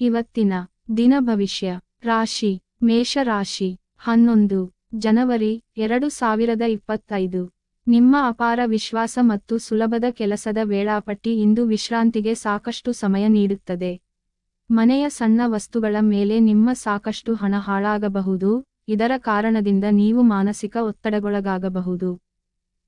ಇವತ್ತಿನ ದಿನ ಭವಿಷ್ಯ. ರಾಶಿ, ಮೇಷರಾಶಿ, ಹನ್ನೊಂದು, ಜನವರಿ ಎರಡು ಸಾವಿರದ ಇಪ್ಪತ್ತೈದು. ನಿಮ್ಮ ಅಪಾರ ವಿಶ್ವಾಸ ಮತ್ತು ಸುಲಭದ ಕೆಲಸದ ವೇಳಾಪಟ್ಟಿ ಇಂದು ವಿಶ್ರಾಂತಿಗೆ ಸಾಕಷ್ಟು ಸಮಯ ನೀಡುತ್ತದೆ. ಮನೆಯ ಸಣ್ಣ ವಸ್ತುಗಳ ಮೇಲೆ ನಿಮ್ಮ ಸಾಕಷ್ಟು ಹಣ ಹಾಳಾಗಬಹುದು, ಇದರ ಕಾರಣದಿಂದ ನೀವು ಮಾನಸಿಕ ಒತ್ತಡಗೊಳಗಾಗಬಹುದು.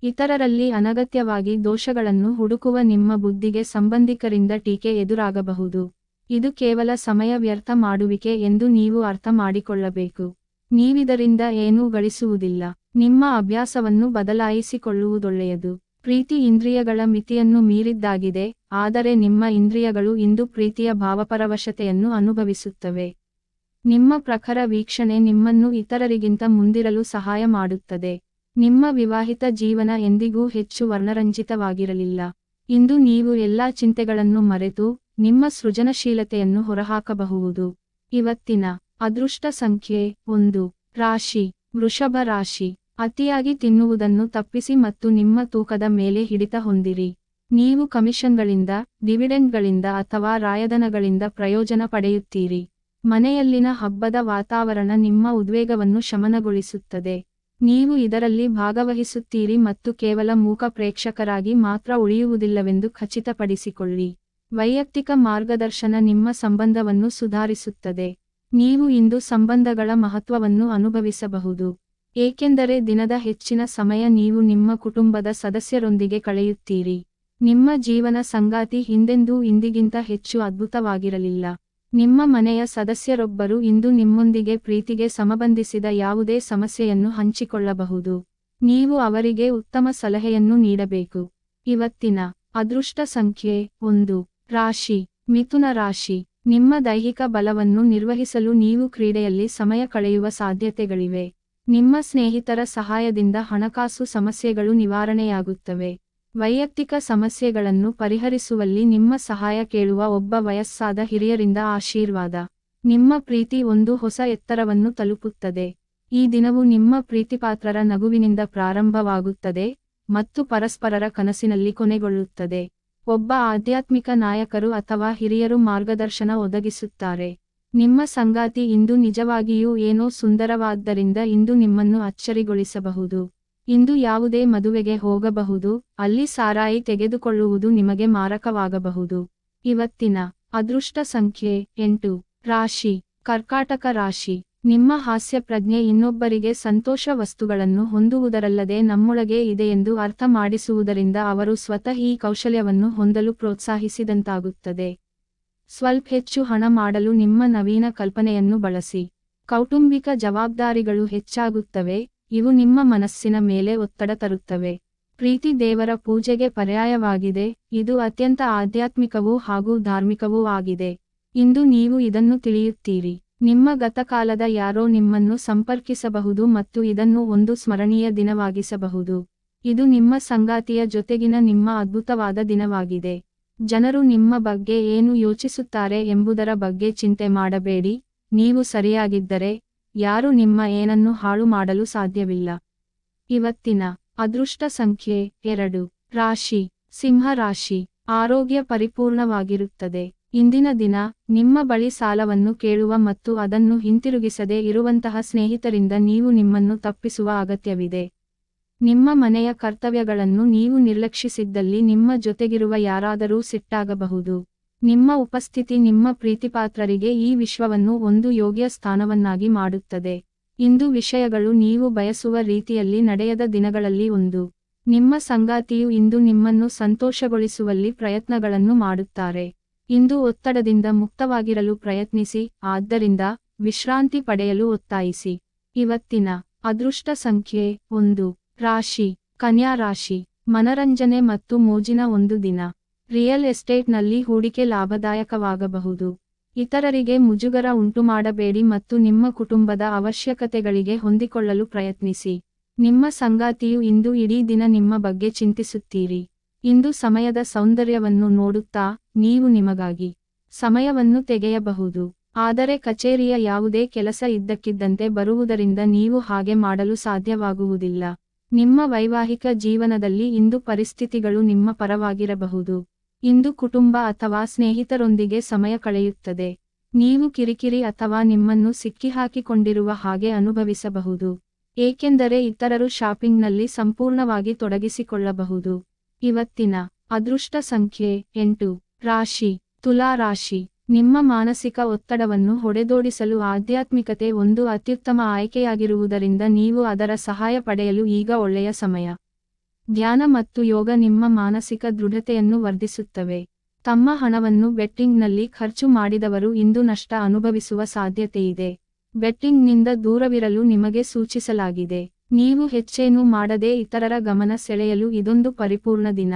ಇತರರಲ್ಲಿ ಅನಗತ್ಯವಾಗಿ ದೋಷಗಳನ್ನು ಹುಡುಕುವ ನಿಮ್ಮ ಬುದ್ಧಿಗೆ ಸಂಬಂಧಿಕರಿಂದ ಟೀಕೆ ಎದುರಾಗಬಹುದು. ಇದು ಕೇವಲ ಸಮಯ ವ್ಯರ್ಥ ಮಾಡುವಿಕೆ ಎಂದು ನೀವು ಅರ್ಥ ಮಾಡಿಕೊಳ್ಳಬೇಕು. ನೀವಿದರಿಂದ ಏನೂ ಗಳಿಸುವುದಿಲ್ಲ. ನಿಮ್ಮ ಅಭ್ಯಾಸವನ್ನು ಬದಲಾಯಿಸಿಕೊಳ್ಳುವುದೊಳ್ಳೆಯದು. ಪ್ರೀತಿ ಇಂದ್ರಿಯಗಳ ಮಿತಿಯನ್ನು ಮೀರಿದ್ದಾಗಿದೆ, ಆದರೆ ನಿಮ್ಮ ಇಂದ್ರಿಯಗಳು ಇಂದು ಪ್ರೀತಿಯ ಭಾವಪರವಶತೆಯನ್ನು ಅನುಭವಿಸುತ್ತವೆ. ನಿಮ್ಮ ಪ್ರಖರ ವೀಕ್ಷಣೆ ನಿಮ್ಮನ್ನು ಇತರರಿಗಿಂತ ಮುಂದಿರಲು ಸಹಾಯ ಮಾಡುತ್ತದೆ. ನಿಮ್ಮ ವಿವಾಹಿತ ಜೀವನ ಎಂದಿಗೂ ಹೆಚ್ಚು ವರ್ಣರಂಜಿತವಾಗಿರಲಿಲ್ಲ. ಇಂದು ನೀವು ಎಲ್ಲಾ ಚಿಂತೆಗಳನ್ನು ಮರೆತು ನಿಮ್ಮ ಸೃಜನಶೀಲತೆಯನ್ನು ಹೊರಹಾಕಬಹುದು. ಇವತ್ತಿನ ಅದೃಷ್ಟ ಸಂಖ್ಯೆ ಒಂದು. ರಾಶಿ. ವೃಷಭ ರಾಶಿ. ಅತಿಯಾಗಿ ತಿನ್ನುವುದನ್ನು ತಪ್ಪಿಸಿ ಮತ್ತು ನಿಮ್ಮ ತೂಕದ ಮೇಲೆ ಹಿಡಿತ ಹೊಂದಿರಿ. ನೀವು ಕಮಿಷನ್ಗಳಿಂದ, ಡಿವಿಡೆಂಡ್ಗಳಿಂದ ಅಥವಾ ರಾಯಧನಗಳಿಂದ ಪ್ರಯೋಜನ ಪಡೆಯುತ್ತೀರಿ. ಮನೆಯಲ್ಲಿನ ಹಬ್ಬದ ವಾತಾವರಣ ನಿಮ್ಮ ಉದ್ವೇಗವನ್ನು ಶಮನಗೊಳಿಸುತ್ತದೆ. ನೀವು ಇದರಲ್ಲಿ ಭಾಗವಹಿಸುತ್ತೀರಿ ಮತ್ತು ಕೇವಲ ಮೂಕ ಪ್ರೇಕ್ಷಕರಾಗಿ ಮಾತ್ರ ಉಳಿಯುವುದಿಲ್ಲವೆಂದು ಖಚಿತಪಡಿಸಿಕೊಳ್ಳಿ. ವೈಯಕ್ತಿಕ ಮಾರ್ಗದರ್ಶನ ನಿಮ್ಮ ಸಂಬಂಧವನ್ನು ಸುಧಾರಿಸುತ್ತದೆ. ನೀವು ಇಂದು ಸಂಬಂಧಗಳ ಮಹತ್ವವನ್ನು ಅನುಭವಿಸಬಹುದು. ಏಕೆಂದರೆ ದಿನದ ಹೆಚ್ಚಿನ ಸಮಯ ನೀವು ನಿಮ್ಮ ಕುಟುಂಬದ ಸದಸ್ಯರೊಂದಿಗೆ ಕಳೆಯುತ್ತೀರಿ. ನಿಮ್ಮ ಜೀವನ ಸಂಗಾತಿ ಹಿಂದೆಂದೂ ಇಂದಿಗಿಂತ ಹೆಚ್ಚು ಅದ್ಭುತವಾಗಿರಲಿಲ್ಲ. ನಿಮ್ಮ ಮನೆಯ ಸದಸ್ಯರೊಬ್ಬರು ಇಂದು ನಿಮ್ಮೊಂದಿಗೆ ಪ್ರೀತಿಗೆ ಸಮಬಂಧಿಸಿದ ಯಾವುದೇ ಸಮಸ್ಯೆಯನ್ನು ಹಂಚಿಕೊಳ್ಳಬಹುದು. ನೀವು ಅವರಿಗೆ ಉತ್ತಮ ಸಲಹೆಯನ್ನು ನೀಡಬೇಕು. ಇವತ್ತಿನ ಅದೃಷ್ಟ ಸಂಖ್ಯೆ ಒಂದು. ರಾಶಿ, ಮಿಥುನ ರಾಶಿ, ನಿಮ್ಮ ದೈಹಿಕ ಬಲವನ್ನು ನಿರ್ವಹಿಸಲು ನೀವು ಕ್ರೀಡೆಯಲ್ಲಿ ಸಮಯ ಕಳೆಯುವ ಸಾಧ್ಯತೆಗಳಿವೆ. ನಿಮ್ಮ ಸ್ನೇಹಿತರ ಸಹಾಯದಿಂದ ಹಣಕಾಸು ಸಮಸ್ಯೆಗಳು ನಿವಾರಣೆಯಾಗುತ್ತವೆ. ವೈಯಕ್ತಿಕ ಸಮಸ್ಯೆಗಳನ್ನು ಪರಿಹರಿಸುವಲ್ಲಿ ನಿಮ್ಮ ಸಹಾಯ ಕೇಳುವ ಒಬ್ಬ ವಯಸ್ಸಾದ ಹಿರಿಯರಿಂದ ಆಶೀರ್ವಾದ. ನಿಮ್ಮ ಪ್ರೀತಿ ಒಂದು ಹೊಸ ಎತ್ತರವನ್ನು ತಲುಪುತ್ತದೆ. ಈ ದಿನವು ನಿಮ್ಮ ಪ್ರೀತಿಪಾತ್ರರ ನಗುವಿನಿಂದ ಪ್ರಾರಂಭವಾಗುತ್ತದೆ ಮತ್ತು ಪರಸ್ಪರರ ಕನಸಿನಲ್ಲಿ ಕೊನೆಗೊಳ್ಳುತ್ತದೆ. ಒಬ್ಬ ಆಧ್ಯಾತ್ಮಿಕ ನಾಯಕರು ಅಥವಾ ಹಿರಿಯರು ಮಾರ್ಗದರ್ಶನ ಒದಗಿಸುತ್ತಾರೆ. ನಿಮ್ಮ ಸಂಗಾತಿ ಇಂದು ನಿಜವಾಗಿಯೂ ಏನೋ ಸುಂದರವಾದ್ದರಿಂದ ಇಂದು ನಿಮ್ಮನ್ನು ಅಚ್ಚರಿಗೊಳಿಸಬಹುದು. ಇಂದು ಯಾವುದೇ ಮದುವೆಗೆ ಹೋಗಬಹುದು, ಅಲ್ಲಿ ಸಾರಾಯಿ ತೆಗೆದುಕೊಳ್ಳುವುದು ನಿಮಗೆ ಮಾರಕವಾಗಬಹುದು. ಇವತ್ತಿನ ಅದೃಷ್ಟ ಸಂಖ್ಯೆ ಎಂಟು. ರಾಶಿ. ಕರ್ಕಾಟಕ ರಾಶಿ. ನಿಮ್ಮ ಹಾಸ್ಯ ಪ್ರಜ್ಞೆ ಇನ್ನೊಬ್ಬರಿಗೆ ಸಂತೋಷ ವಸ್ತುಗಳನ್ನು ಹೊಂದುವುದರಲ್ಲದೆ ನಮ್ಮೊಳಗೆ ಇದೆಯೆಂದು ಅರ್ಥ ಮಾಡಿಸುವುದರಿಂದ ಅವರು ಸ್ವತಃ ಈ ಕೌಶಲ್ಯವನ್ನು ಹೊಂದಲು ಪ್ರೋತ್ಸಾಹಿಸಿದಂತಾಗುತ್ತದೆ. ಸ್ವಲ್ಪ ಹೆಚ್ಚು ಹಣ ಮಾಡಲು ನಿಮ್ಮ ನವೀನ ಕಲ್ಪನೆಯನ್ನು ಬಳಸಿ. ಕೌಟುಂಬಿಕ ಜವಾಬ್ದಾರಿಗಳು ಹೆಚ್ಚಾಗುತ್ತವೆ, ಇವು ನಿಮ್ಮ ಮನಸ್ಸಿನ ಮೇಲೆ ಒತ್ತಡ ತರುತ್ತವೆ. ಪ್ರೀತಿ ದೇವರ ಪೂಜೆಗೆ ಪರ್ಯಾಯವಾಗಿದೆ, ಇದು ಅತ್ಯಂತ ಆಧ್ಯಾತ್ಮಿಕವೂ ಹಾಗೂ ಧಾರ್ಮಿಕವೂ ಆಗಿದೆ. ಇಂದು ನೀವು ಇದನ್ನು ತಿಳಿಯುತ್ತೀರಿ. ನಿಮ್ಮ ಗತಕಾಲದ ಯಾರೋ ನಿಮ್ಮನ್ನು ಸಂಪರ್ಕಿಸಬಹುದು ಮತ್ತು ಇದನ್ನು ಒಂದು ಸ್ಮರಣೀಯ ದಿನವಾಗಿಸಬಹುದು. ಇದು ನಿಮ್ಮ ಸಂಗಾತಿಯ ಜೊತೆಗಿನ ನಿಮ್ಮ ಅದ್ಭುತವಾದ ದಿನವಾಗಿದೆ. ಜನರು ನಿಮ್ಮ ಬಗ್ಗೆ ಏನು ಯೋಚಿಸುತ್ತಾರೆ ಎಂಬುದರ ಬಗ್ಗೆ ಚಿಂತೆ ಮಾಡಬೇಡಿ. ನೀವು ಸರಿಯಾಗಿದ್ದರೆ ಯಾರು ನಿಮ್ಮ ಏನನ್ನು ಹಾಳು ಮಾಡಲು ಸಾಧ್ಯವಿಲ್ಲ. ಇವತ್ತಿನ ಅದೃಷ್ಟ ಸಂಖ್ಯೆ ಎರಡು. ರಾಶಿ. ಸಿಂಹ ರಾಶಿ. ಆರೋಗ್ಯ ಪರಿಪೂರ್ಣವಾಗಿರುತ್ತದೆ. ಇಂದಿನ ದಿನ ನಿಮ್ಮ ಬಳಿ ಸಾಲವನ್ನು ಕೇಳುವ ಮತ್ತು ಅದನ್ನು ಹಿಂತಿರುಗಿಸದೆ ಇರುವಂತಹ ಸ್ನೇಹಿತರಿಂದ ನೀವು ನಿಮ್ಮನ್ನು ತಪ್ಪಿಸುವ ಅಗತ್ಯವಿದೆ. ನಿಮ್ಮ ಮನೆಯ ಕರ್ತವ್ಯಗಳನ್ನು ನೀವು ನಿರ್ಲಕ್ಷಿಸಿದ್ದಲ್ಲಿ ನಿಮ್ಮ ಜೊತೆಗಿರುವ ಯಾರಾದರೂ ಸಿಟ್ಟಾಗಬಹುದು. ನಿಮ್ಮ ಉಪಸ್ಥಿತಿ ನಿಮ್ಮ ಪ್ರೀತಿಪಾತ್ರರಿಗೆ ಈ ವಿಶ್ವವನ್ನು ಒಂದು ಯೋಗ್ಯ ಸ್ಥಾನವನ್ನಾಗಿ ಮಾಡುತ್ತದೆ. ಇಂದು ವಿಷಯಗಳು ನೀವು ಬಯಸುವ ರೀತಿಯಲ್ಲಿ ನಡೆಯದ ದಿನಗಳಲ್ಲಿ ಒಂದು. ನಿಮ್ಮ ಸಂಗಾತಿಯು ಇಂದು ನಿಮ್ಮನ್ನು ಸಂತೋಷಗೊಳಿಸುವಲ್ಲಿ ಪ್ರಯತ್ನಗಳನ್ನು ಮಾಡುತ್ತಾರೆ. ಇಂದು ಒತ್ತಡದಿಂದ ಮುಕ್ತವಾಗಿರಲು ಪ್ರಯತ್ನಿಸಿ, ಆದ್ದರಿಂದ ವಿಶ್ರಾಂತಿ ಪಡೆಯಲು ಒತ್ತಾಯಿಸಿ. ಇವತ್ತಿನ ಅದೃಷ್ಟ ಸಂಖ್ಯೆ ಒಂದು, ರಾಶಿ, ಕನ್ಯಾ ರಾಶಿ, ಮನರಂಜನೆ ಮತ್ತು ಮೋಜಿನ ಒಂದು ದಿನ. ರಿಯಲ್ ಎಸ್ಟೇಟ್ನಲ್ಲಿ ಹೂಡಿಕೆ ಲಾಭದಾಯಕವಾಗಬಹುದು. ಇತರರಿಗೆ ಮುಜುಗರ ಉಂಟುಮಾಡಬೇಡಿ ಮತ್ತು ನಿಮ್ಮ ಕುಟುಂಬದ ಅವಶ್ಯಕತೆಗಳಿಗೆ ಹೊಂದಿಕೊಳ್ಳಲು ಪ್ರಯತ್ನಿಸಿ. ನಿಮ್ಮ ಸಂಗಾತಿಯು ಇಂದು ಇಡೀ ದಿನ ನಿಮ್ಮ ಬಗ್ಗೆ ಚಿಂತಿಸುತ್ತೀರಿ. ಇಂದು ಸಮಯದ ಸೌಂದರ್ಯವನ್ನು ನೋಡುತ್ತಾ ನೀವು ನಿಮಗಾಗಿ ಸಮಯವನ್ನು ತೆಗೆಯಬಹುದು. ಆದರೆ ಕಚೇರಿಯ ಯಾವುದೇ ಕೆಲಸ ಇದ್ದಕ್ಕಿದ್ದಂತೆ ಬರುವುದರಿಂದ ನೀವು ಹಾಗೆ ಮಾಡಲು ಸಾಧ್ಯವಾಗುವುದಿಲ್ಲ. ನಿಮ್ಮ ವೈವಾಹಿಕ ಜೀವನದಲ್ಲಿ ಇಂದು ಪರಿಸ್ಥಿತಿಗಳು ನಿಮ್ಮ ಪರವಾಗಿರಬಹುದು. ಇಂದು ಕುಟುಂಬ ಅಥವಾ ಸ್ನೇಹಿತರೊಂದಿಗೆ ಸಮಯ ಕಳೆಯುತ್ತದೆ. ನೀವು ಕಿರಿಕಿರಿ ಅಥವಾ ನಿಮ್ಮನ್ನು ಸಿಕ್ಕಿಹಾಕಿಕೊಂಡಿರುವ ಹಾಗೆ ಅನುಭವಿಸಬಹುದು. ಏಕೆಂದರೆ ಇತರರು ಶಾಪಿಂಗ್ನಲ್ಲಿ ಸಂಪೂರ್ಣವಾಗಿ ತೊಡಗಿಸಿಕೊಳ್ಳಬಹುದು. ಇವತ್ತಿನ ಅದೃಷ್ಟ ಸಂಖ್ಯೆ ಎಂಟು. ರಾಶಿ. ತುಲಾ ರಾಶಿ. ನಿಮ್ಮ ಮಾನಸಿಕ ಒತ್ತಡವನ್ನು ಹೊಡೆದೋಡಿಸಲು ಆಧ್ಯಾತ್ಮಿಕತೆ ಒಂದು ಅತ್ಯುತ್ತಮ ಆಯ್ಕೆಯಾಗಿರುವುದರಿಂದ ನೀವು ಅದರ ಸಹಾಯ ಪಡೆಯಲು ಈಗ ಒಳ್ಳೆಯ ಸಮಯ. ಧ್ಯಾನ ಮತ್ತು ಯೋಗ ನಿಮ್ಮ ಮಾನಸಿಕ ದೃಢತೆಯನ್ನು ವರ್ಧಿಸುತ್ತವೆ. ತಮ್ಮ ಹಣವನ್ನು ಬೆಟ್ಟಿಂಗ್ನಲ್ಲಿ ಖರ್ಚು ಮಾಡಿದವರು ಇಂದು ನಷ್ಟ ಅನುಭವಿಸುವ ಸಾಧ್ಯತೆಯಿದೆ. ಬೆಟ್ಟಿಂಗ್ನಿಂದ ದೂರವಿರಲು ನಿಮಗೆ ಸೂಚಿಸಲಾಗಿದೆ. ನೀವು ಹೆಚ್ಚೇನೂ ಮಾಡದೆ ಇತರರ ಗಮನ ಸೆಳೆಯಲು ಇದೊಂದು ಪರಿಪೂರ್ಣ ದಿನ.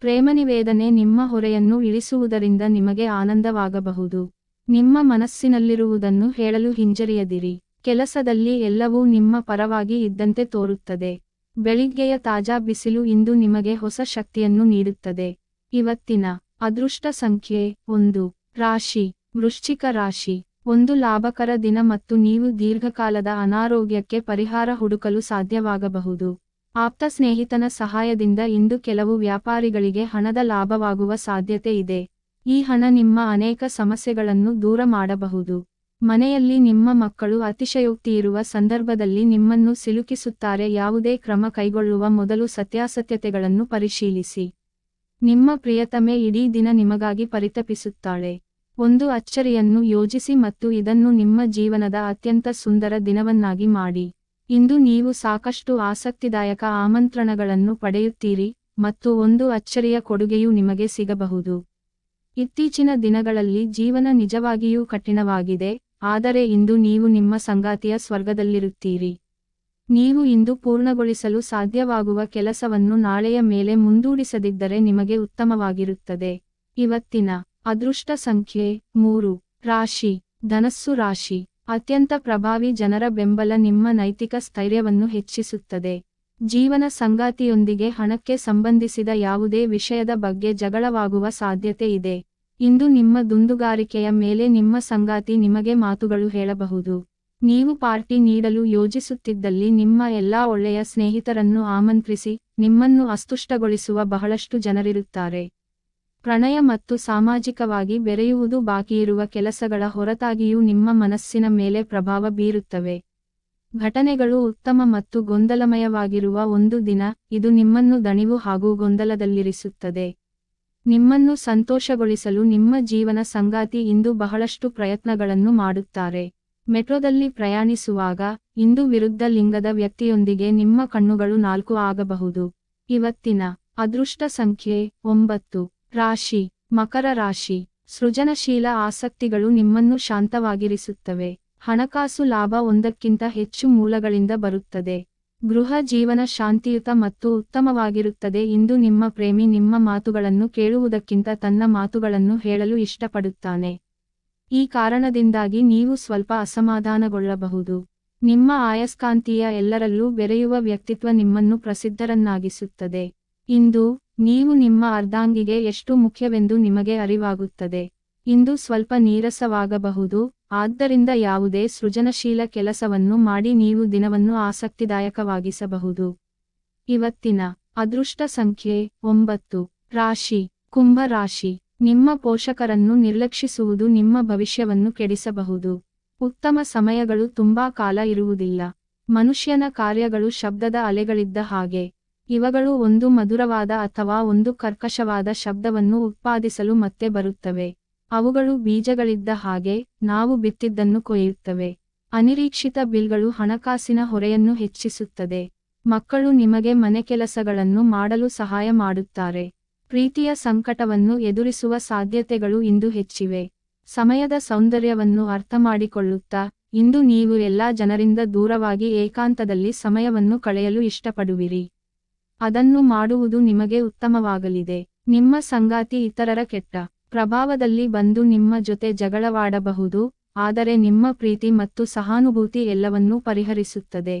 ಪ್ರೇಮನಿವೇದನೆ ನಿಮ್ಮ ಹೊರೆಯನ್ನು ಇಳಿಸುವುದರಿಂದ ನಿಮಗೆ ಆನಂದವಾಗಬಹುದು. ನಿಮ್ಮ ಮನಸ್ಸಿನಲ್ಲಿರುವುದನ್ನು ಹೇಳಲು ಹಿಂಜರಿಯದಿರಿ. ಕೆಲಸದಲ್ಲಿ ಎಲ್ಲವೂ ನಿಮ್ಮ ಪರವಾಗಿ ಇದ್ದಂತೆ ತೋರುತ್ತದೆ. ಬೆಳಿಗ್ಗೆಯ ತಾಜಾ ಬಿಸಿಲು ಇಂದು ನಿಮಗೆ ಹೊಸ ಶಕ್ತಿಯನ್ನು ನೀಡುತ್ತದೆ. ಇವತ್ತಿನ ಅದೃಷ್ಟ ಸಂಖ್ಯೆ ಒಂದು. ರಾಶಿ, ವೃಶ್ಚಿಕ ರಾಶಿ. ಒಂದು ಲಾಭಕರ ದಿನ ಮತ್ತು ನೀವು ದೀರ್ಘಕಾಲದ ಅನಾರೋಗ್ಯಕ್ಕೆ ಪರಿಹಾರ ಹುಡುಕಲು ಸಾಧ್ಯವಾಗಬಹುದು. ಆಪ್ತ ಸ್ನೇಹಿತನ ಸಹಾಯದಿಂದ ಇಂದು ಕೆಲವು ವ್ಯಾಪಾರಿಗಳಿಗೆ ಹಣದ ಲಾಭವಾಗುವ ಸಾಧ್ಯತೆ ಇದೆ. ಈ ಹಣ ನಿಮ್ಮ ಅನೇಕ ಸಮಸ್ಯೆಗಳನ್ನು ದೂರ ಮಾಡಬಹುದು. ಮನೆಯಲ್ಲಿ ನಿಮ್ಮ ಮಕ್ಕಳು ಅತಿಶಯೋಕ್ತಿ ಇರುವ ಸಂದರ್ಭದಲ್ಲಿ ನಿಮ್ಮನ್ನು ಸಿಲುಕಿಸುತ್ತಾರೆ. ಯಾವುದೇ ಕ್ರಮ ಕೈಗೊಳ್ಳುವ ಮೊದಲು ಸತ್ಯಾಸತ್ಯತೆಗಳನ್ನು ಪರಿಶೀಲಿಸಿ. ನಿಮ್ಮ ಪ್ರಿಯತಮೆ ಇಡೀ ದಿನ ನಿಮಗಾಗಿ ಪರಿತಪಿಸುತ್ತಾಳೆ. ಒಂದು ಅಚ್ಚರಿಯನ್ನು ಯೋಜಿಸಿ ಮತ್ತು ಇದನ್ನು ನಿಮ್ಮ ಜೀವನದ ಅತ್ಯಂತ ಸುಂದರ ದಿನವನ್ನಾಗಿ ಮಾಡಿ. ಇಂದು ನೀವು ಸಾಕಷ್ಟು ಆಸಕ್ತಿದಾಯಕ ಆಮಂತ್ರಣಗಳನ್ನು ಪಡೆಯುತ್ತೀರಿ ಮತ್ತು ಒಂದು ಅಚ್ಚರಿಯ ಕೊಡುಗೆಯೂ ನಿಮಗೆ ಸಿಗಬಹುದು. ಇತ್ತೀಚಿನ ದಿನಗಳಲ್ಲಿ ಜೀವನ ನಿಜವಾಗಿಯೂ ಕಠಿಣವಾಗಿದೆ, ಆದರೆ ಇಂದು ನೀವು ನಿಮ್ಮ ಸಂಗಾತಿಯ ಸ್ವರ್ಗದಲ್ಲಿರುತ್ತೀರಿ. ನೀವು ಇಂದು ಪೂರ್ಣಗೊಳಿಸಲು ಸಾಧ್ಯವಾಗುವ ಕೆಲಸವನ್ನು ನಾಳೆಯ ಮೇಲೆ ಮುಂದೂಡಿಸದಿದ್ದರೆ ನಿಮಗೆ ಉತ್ತಮವಾಗಿರುತ್ತದೆ. ಇವತ್ತಿನ ಅದೃಷ್ಟ ಸಂಖ್ಯೆ ಮೂರು, ರಾಶಿ, ಧನಸ್ಸು ರಾಶಿ, ಅತ್ಯಂತ ಪ್ರಭಾವಿ ಜನರ ಬೆಂಬಲ ನಿಮ್ಮ ನೈತಿಕ ಸ್ಥೈರ್ಯವನ್ನು ಹೆಚ್ಚಿಸುತ್ತದೆ. ಜೀವನ ಸಂಗಾತಿಯೊಂದಿಗೆ ಹಣಕ್ಕೆ ಸಂಬಂಧಿಸಿದ ಯಾವುದೇ ವಿಷಯದ ಬಗ್ಗೆ ಜಗಳವಾಗುವ ಸಾಧ್ಯತೆ ಇದೆ. ಇಂದು ನಿಮ್ಮ ದುಂದುಗಾರಿಕೆಯ ಮೇಲೆ ನಿಮ್ಮ ಸಂಗಾತಿ ನಿಮಗೆ ಮಾತುಗಳು ಹೇಳಬಹುದು. ನೀವು ಪಾರ್ಟಿ ನೀಡಲು ಯೋಜಿಸುತ್ತಿದ್ದಲ್ಲಿ ನಿಮ್ಮ ಎಲ್ಲಾ ಒಳ್ಳೆಯ ಸ್ನೇಹಿತರನ್ನು ಆಮಂತ್ರಿಸಿ, ನಿಮ್ಮನ್ನು ಅಸ್ತುಷ್ಟಗೊಳಿಸುವ ಬಹಳಷ್ಟು ಜನರಿರುತ್ತಾರೆ. ಪ್ರಣಯ ಮತ್ತು ಸಾಮಾಜಿಕವಾಗಿ ಬೆರೆಯುವುದು ಬಾಕಿಯಿರುವ ಕೆಲಸಗಳ ಹೊರತಾಗಿಯೂ ನಿಮ್ಮ ಮನಸ್ಸಿನ ಮೇಲೆ ಪ್ರಭಾವ ಬೀರುತ್ತವೆ. ಘಟನೆಗಳು ಉತ್ತಮ ಮತ್ತು ಗೊಂದಲಮಯವಾಗಿರುವ ಒಂದು ದಿನ, ಇದು ನಿಮ್ಮನ್ನು ದಣಿವು ಹಾಗೂ ಗೊಂದಲದಲ್ಲಿರಿಸುತ್ತದೆ. ನಿಮ್ಮನ್ನು ಸಂತೋಷಗೊಳಿಸಲು ನಿಮ್ಮ ಜೀವನ ಸಂಗಾತಿ ಇಂದು ಬಹಳಷ್ಟು ಪ್ರಯತ್ನಗಳನ್ನು ಮಾಡುತ್ತಾರೆ. ಮೆಟ್ರೋದಲ್ಲಿ ಪ್ರಯಾಣಿಸುವಾಗ, ಇಂದು ವಿರುದ್ಧ ಲಿಂಗದ ವ್ಯಕ್ತಿಯೊಂದಿಗೆ ನಿಮ್ಮ ಕಣ್ಣುಗಳು ನಾಲ್ಕು ಆಗಬಹುದು. ಇವತ್ತಿನ ಅದೃಷ್ಟ ಸಂಖ್ಯೆ ಒಂಬತ್ತು. ರಾಶಿ, ಮಕರ ರಾಶಿ, ಸೃಜನಶೀಲ ಆಸಕ್ತಿಗಳು ನಿಮ್ಮನ್ನು ಶಾಂತವಾಗಿರಿಸುತ್ತವೆ. ಹಣಕಾಸು ಲಾಭ ಒಂದಕ್ಕಿಂತ ಹೆಚ್ಚು ಮೂಲಗಳಿಂದ ಬರುತ್ತದೆ. ಗೃಹ ಜೀವನ ಶಾಂತಿಯುತ ಮತ್ತು ಉತ್ತಮವಾಗಿರುತ್ತದೆ ಇಂದು ನಿಮ್ಮ ಪ್ರೇಮಿ ನಿಮ್ಮ ಮಾತುಗಳನ್ನು ಕೇಳುವುದಕ್ಕಿಂತ ತನ್ನ ಮಾತುಗಳನ್ನು ಹೇಳಲು ಇಷ್ಟಪಡುತ್ತಾನೆ. ಈ ಕಾರಣದಿಂದಾಗಿ ನೀವು ಸ್ವಲ್ಪ ಅಸಮಾಧಾನಗೊಳ್ಳಬಹುದು. ನಿಮ್ಮ ಆಯಸ್ಕಾಂತೀಯ ಎಲ್ಲರಲ್ಲೂ ಬೆರೆಯುವ ವ್ಯಕ್ತಿತ್ವ ನಿಮ್ಮನ್ನು ಪ್ರಸಿದ್ಧರನ್ನಾಗಿಸುತ್ತದೆ. ಇಂದು ನೀವು ನಿಮ್ಮ ಅರ್ಧಾಂಗಿಗೆ ಎಷ್ಟು ಮುಖ್ಯವೆಂದು ನಿಮಗೆ ಅರಿವಾಗುತ್ತದೆ. ಇಂದು ಸ್ವಲ್ಪ ನೀರಸವಾಗಬಹುದು, ಆದ್ದರಿಂದ ಯಾವುದೇ ಸೃಜನಶೀಲ ಕೆಲಸವನ್ನು ಮಾಡಿ ನೀವು ದಿನವನ್ನು ಆಸಕ್ತಿದಾಯಕವಾಗಿಸಬಹುದು. ಇವತ್ತಿನ ಅದೃಷ್ಟ ಸಂಖ್ಯೆ ಒಂಬತ್ತು. ರಾಶಿ. ಕುಂಭ ರಾಶಿ. ನಿಮ್ಮ ಪೋಷಕರನ್ನು ನಿರ್ಲಕ್ಷಿಸುವುದು ನಿಮ್ಮ ಭವಿಷ್ಯವನ್ನು ಕೆಡಿಸಬಹುದು. ಉತ್ತಮ ಸಮಯಗಳು ತುಂಬಾ ಕಾಲ ಇರುವುದಿಲ್ಲ. ಮನುಷ್ಯನ ಕಾರ್ಯಗಳು ಶಬ್ದದ ಅಲೆಗಳಿದ್ದ ಹಾಗೆ. ಇವುಗಳು ಒಂದು ಮಧುರವಾದ ಅಥವಾ ಒಂದು ಕರ್ಕಶವಾದ ಶಬ್ದವನ್ನು ಉತ್ಪಾದಿಸಲು ಮತ್ತೆ ಬರುತ್ತವೆ. ಅವುಗಳು ಬೀಜಗಳಿದ್ದ ಹಾಗೆ ನಾವು ಬಿತ್ತಿದ್ದನ್ನು ಕೊಯ್ಯುತ್ತವೆ. ಅನಿರೀಕ್ಷಿತ ಬಿಲ್ಗಳು ಹಣಕಾಸಿನ ಹೊರೆಯನ್ನು ಹೆಚ್ಚಿಸುತ್ತದೆ. ಮಕ್ಕಳು ನಿಮಗೆ ಮನೆಕೆಲಸಗಳನ್ನು ಮಾಡಲು ಸಹಾಯ ಮಾಡುತ್ತಾರೆ. ಪ್ರೀತಿಯ ಸಂಕಟವನ್ನು ಎದುರಿಸುವ ಸಾಧ್ಯತೆಗಳು ಇಂದು ಹೆಚ್ಚಿವೆ. ಸಮಯದ ಸೌಂದರ್ಯವನ್ನು ಅರ್ಥಮಾಡಿಕೊಳ್ಳುತ್ತಾ, ಇಂದು ನೀವು ಎಲ್ಲಾ ಜನರಿಂದ ದೂರವಾಗಿ ಏಕಾಂತದಲ್ಲಿ ಸಮಯವನ್ನು ಕಳೆಯಲು ಇಷ್ಟಪಡುವಿರಿ. ಅದನ್ನು ಮಾಡುವುದು ನಿಮಗೆ ಉತ್ತಮವಾಗಲಿದೆ. ನಿಮ್ಮ ಸಂಗಾತಿ ಇತರರ ಕೆಟ್ಟ ಪ್ರಭಾವದಲ್ಲಿ ಬಂದು ನಿಮ್ಮ ಜೊತೆ ಜಗಳವಾಡಬಹುದು, ಆದರೆ ನಿಮ್ಮ ಪ್ರೀತಿ ಮತ್ತು ಸಹಾನುಭೂತಿ ಎಲ್ಲವನ್ನೂ ಪರಿಹರಿಸುತ್ತದೆ.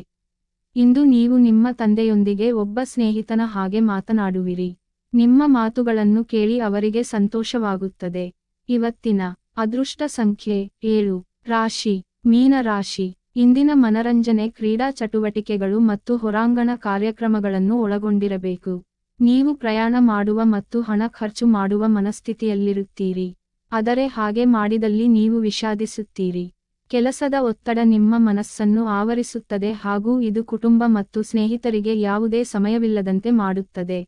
ಇಂದು ನೀವು ನಿಮ್ಮ ತಂದೆಯೊಂದಿಗೆ ಒಬ್ಬ ಸ್ನೇಹಿತನ ಹಾಗೆ ಮಾತನಾಡುವಿರಿ. ನಿಮ್ಮ ಮಾತುಗಳನ್ನು ಕೇಳಿ ಅವರಿಗೆ ಸಂತೋಷವಾಗುತ್ತದೆ. ಇವತ್ತಿನ ಅದೃಷ್ಟ ಸಂಖ್ಯೆ ಏಳು. ರಾಶಿ. ಮೀನ ರಾಶಿ ಇಂದಿನ ಮನರಂಜನೆ ಕ್ರೀಡಾ ಚಟುವಟಿಕೆಗಳು ಮತ್ತು ಹೊರಾಂಗಣ ಕಾರ್ಯಕ್ರಮಗಳನ್ನು ಒಳಗೊಂಡಿರಬೇಕು. ನೀವು ಪ್ರಯಾಣ ಮಾಡುವ ಮತ್ತು ಹಣ ಖರ್ಚು ಮಾಡುವ ಮನಸ್ಥಿತಿಯಲ್ಲಿರುತ್ತೀರಿ. ಆದರೆ ಹಾಗೆ ಮಾಡಿದಲ್ಲಿ ನೀವು ವಿಷಾದಿಸುತ್ತೀರಿ. ಕೆಲಸದ ಒತ್ತಡ ನಿಮ್ಮ ಮನಸ್ಸನ್ನು ಆವರಿಸುತ್ತದೆ ಹಾಗೂ ಇದು ಕುಟುಂಬ ಮತ್ತು ಸ್ನೇಹಿತರಿಗೆ ಯಾವುದೇ ಸಮಯವಿಲ್ಲದಂತೆ ಮಾಡುತ್ತದೆ.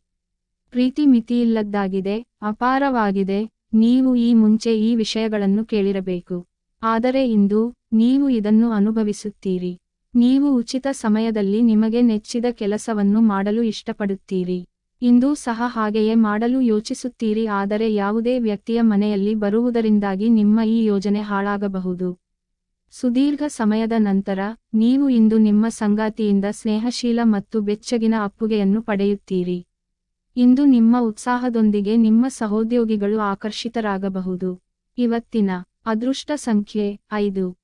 ಪ್ರೀತಿ ಮಿತಿಯಿಲ್ಲದ್ದಾಗಿದೆ, ಅಪಾರವಾಗಿದೆ, ನೀವು ಈ ಮುಂಚೆ ಈ ವಿಷಯಗಳನ್ನು ಕೇಳಿರಬೇಕು. ಆದರೆ ಇಂದು ನೀವು ಇದನ್ನು ಅನುಭವಿಸುತ್ತೀರಿ. ನೀವು ಉಚಿತ ಸಮಯದಲ್ಲಿ ನಿಮಗೆ ನೆಚ್ಚಿದ ಕೆಲಸವನ್ನು ಮಾಡಲು ಇಷ್ಟಪಡುತ್ತೀರಿ. ಇಂದು ಸಹ ಹಾಗೆಯೇ ಮಾಡಲು ಯೋಚಿಸುತ್ತೀರಿ, ಆದರೆ ಯಾವುದೇ ವ್ಯಕ್ತಿಯ ಮನೆಯಲ್ಲಿ ಬರುವುದರಿಂದಾಗಿ ನಿಮ್ಮ ಈ ಯೋಜನೆ ಹಾಳಾಗಬಹುದು. ಸುದೀರ್ಘ ಸಮಯದ ನಂತರ, ನೀವು ಇಂದು ನಿಮ್ಮ ಸಂಗಾತಿಯಿಂದ ಸ್ನೇಹಶೀಲ ಮತ್ತು ಬೆಚ್ಚಗಿನ ಅಪ್ಪುಗೆಯನ್ನು ಪಡೆಯುತ್ತೀರಿ. ಇಂದು ನಿಮ್ಮ ಉತ್ಸಾಹದೊಂದಿಗೆ ನಿಮ್ಮ ಸಹೋದ್ಯೋಗಿಗಳು ಆಕರ್ಷಿತರಾಗಬಹುದು. ಇವತ್ತಿನ ಅದೃಷ್ಟ ಸಂಖ್ಯೆ ಐದು.